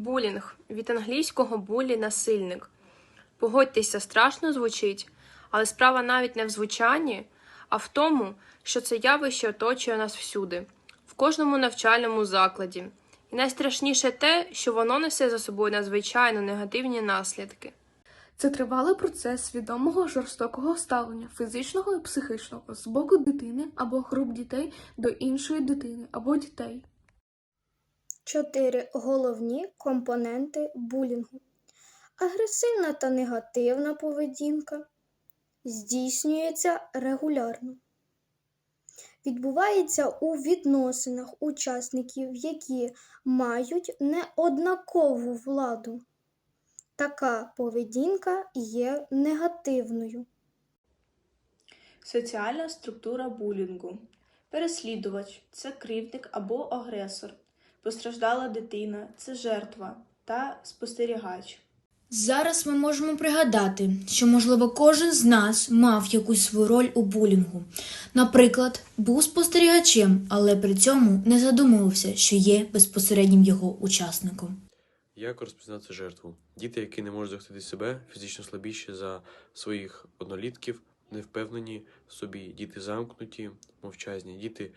Булінг від англійського булі насильник. Погодьтеся, страшно звучить, але справа навіть не в звучанні, а в тому, що це явище оточує нас всюди, в кожному навчальному закладі. І найстрашніше те, що воно несе за собою надзвичайно негативні наслідки. Це тривалий процес свідомого жорстокого ставлення, фізичного і психічного, з боку дитини або груп дітей до іншої дитини або дітей. Чотири головні компоненти булінгу. Агресивна та негативна поведінка здійснюється регулярно. Відбувається у відносинах учасників, які мають неоднакову владу. Така поведінка є негативною. Соціальна структура булінгу. Переслідувач це кривдник або агресор. Постраждала дитина це жертва та спостерігач. Зараз ми можемо пригадати, що, можливо, кожен з нас мав якусь свою роль у булінгу. Наприклад, був спостерігачем, але при цьому не задумувався, що є безпосереднім його учасником. Як розпізнати жертву? Діти, які не можуть захистити себе, фізично слабіші за своїх однолітків, не впевнені в собі, діти замкнуті, мовчазні, діти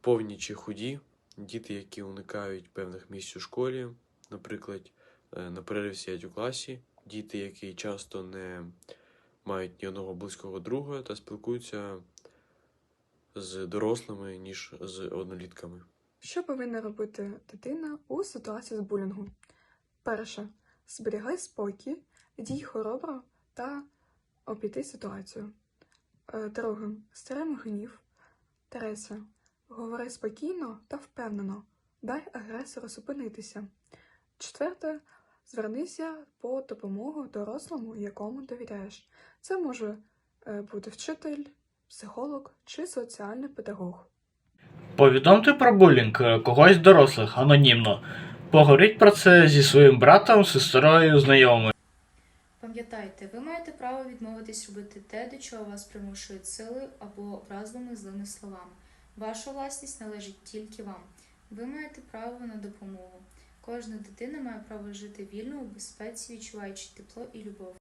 повні чи худі, діти, які уникають певних місць у школі, наприклад, е, на перерві сидять у класі, діти, які часто не мають ні одного близького друга та спілкуються з дорослими, ніж з однолітками. Що повинна робити дитина у ситуації з булінгу? Перше. Зберігай спокій, дій хоробро та обійти ситуацію. Е, Друге. Стримуй гнів. Третє. Говори спокійно та впевнено. Дай агресору зупинитися. Четверте. Звернися по допомогу дорослому, якому довіряєш. Це може е, бути вчитель, психолог чи соціальний педагог. Повідомте про булінг е, когось з дорослих анонімно. Поговоріть про це зі своїм братом, сестрою, знайомим. Пам'ятайте, ви маєте право відмовитись робити те, до чого вас примушують сили або вразливими злими словами. Ваша власність належить тільки вам. Ви маєте право на допомогу. Кожна дитина має право жити вільно у безпеці, відчуваючи тепло і любов.